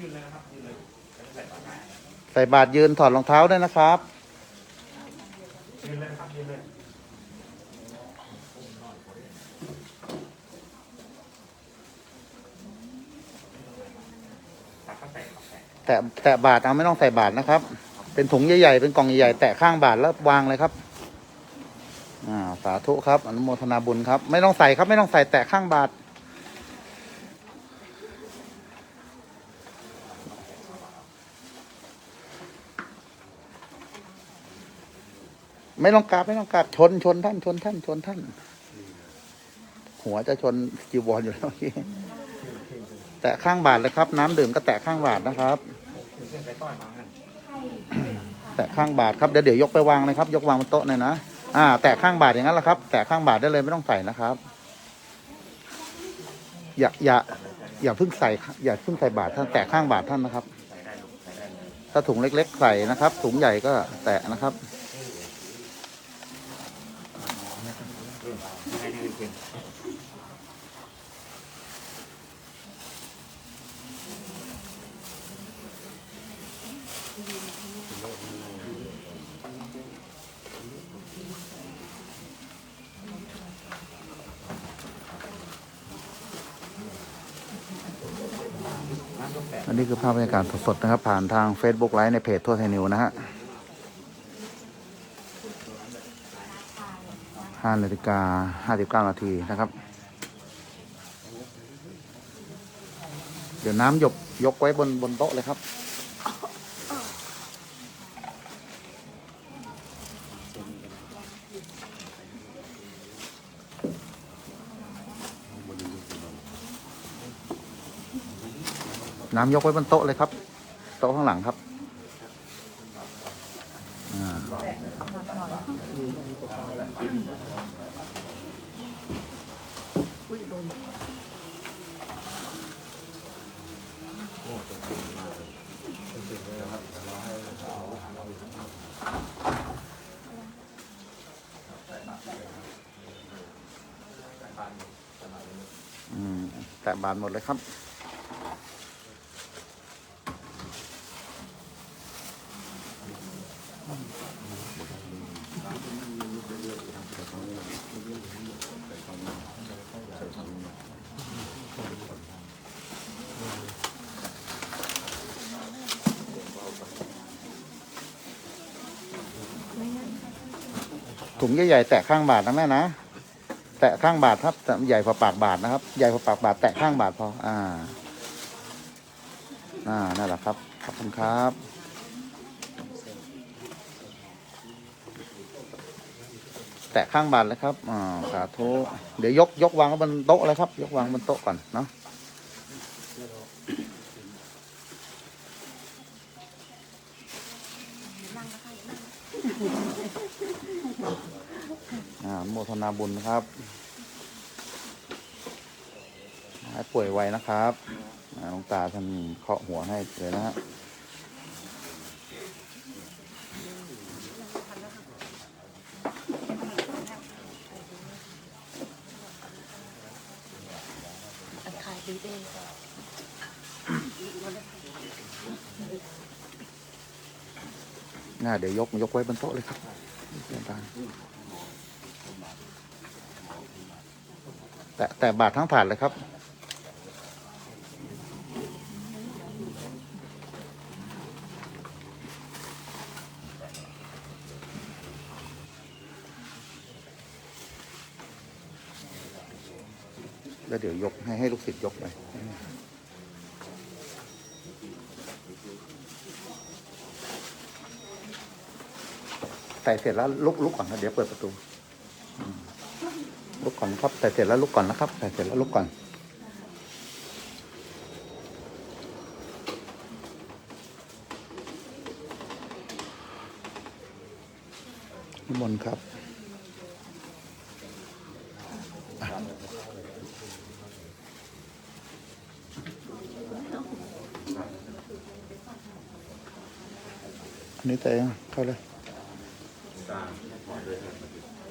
ยืนเลยนะครับยืนเลยใส่ปากกาใส่บาตรยืนถอดรองเท้าด้วยนะครับ ยืนเลยครับยืนเลยปากก็แตะครับแตะแตะแตะบาทเอาไม่ต้องใส่บาทนะครับ เป็นถุงใหญ่ๆเป็นกล่องใหญ่ๆแตะข้างบาทแล้ววางเลยครับอ่าสาธุครับ อนุโมทนาบุญครับ ไม่ต้องใส่ครับไม่ต้องใส่แตะข้างบาท ไม่ต้องกราบไม่ต้องกราบชนชนท่านชนท่านชนท่าน หัวจะชนจีวรอยู่แล้วเมื่แตะข้างบาทเลยครับ น้ำดื่มก็แตะข้างบาทนะครับ แตะข้างบาทครับเดี๋ยวเดี๋ยวยกไปวางเลยครับ ยกวางบนโต๊ะเลยนะอ่า แตะข้างบาทอย่างนั้นแหละครับ แตะข้างบาทได้เลยไม่ต้องใส่นะครับ อย่าอย่าอย่าเพิ่งใส่ อย่าเพิ่งใส่บาทท่านแตะข้างบาทท่านนะครับ ถ้าถุงเล็ก ๆ ใส่นะครับ ถุงใหญ่ก็แตะนะครับ ให้ให้เป็น อั นนี้คือภาพบรรยากาศสดๆนะครับ ผ่านทาง Facebook ไลฟ์ในเพจทั่วไทยนิวนะฮะห้านาฬิกาห้าสิบเก้านาทีนะครับ เดี๋ยวน้ำหยบยกไว้บนบนโต๊ะเลยครับ น้ำยกไว้บนโต๊ะเลยครับ โต๊ะข้างหลังครับอ่าอืมแตะบานหมดเลยครับ ถุงใหญ่ๆแตะข้างบาทนะแม่นะ แตะข้างบาทครับใหญ่กว่าปากบาทนะครับ ใหญ่กว่าปากบาท แตะข้างบาทพอ อ่า อ่านั่นแหละครับ ขอบคุณครับ ตะข้างบาทเลยครับอ่าสาธุเดี๋ยวยกยกวางบนโต๊ะเลยครับ ยกวางบนโต๊ะก่อนเนาะอ่าโมทนาบุญนะครับให้ป่วยไวนะครับหลวงตาท่านเคาะหัวให้เลยนะฮะ ขายดีเอง น่าเดี๋ยวยกยกไว้บนโต๊ะเลยครับหลวงตาแต่แต่บาททั้งถาดเลยครับ แล้วเดี๋ยวยกให้ให้ลูกศิษย์ยกไปใส่เสร็จแล้วลุกลุกก่อนนะเดี๋ยวเปิดประตูลุกก่อนนะครับใส่เสร็จแล้วลุกก่อนนะครับใส่เสร็จแล้วลุกก่อนนิมนต์ครับ นี่แต่เข้าเลย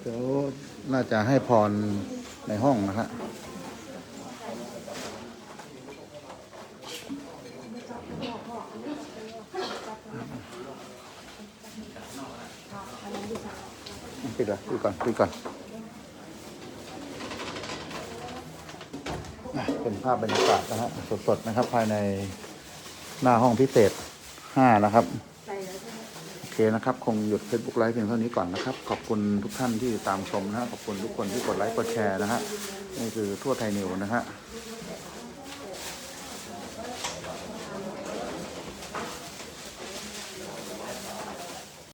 เดี๋ยวน่าจะให้พรในห้องนะฮะปิดละปิดก่อนปิดก่อนเป็นภาพบรรยากาศนะฮะสดๆนะครับ ภายในหน้าห้องพิเศษห้านะครับ เคนะครับ คงหยุด Facebook ไลฟ์เพียงเท่านี้ก่อนนะครับ ขอบคุณทุกท่านที่ตามชมนะฮะขอบคุณทุกคนที่กดไลค์กดแชร์นะฮะนี่คือทั่วไทยนิวนะฮะ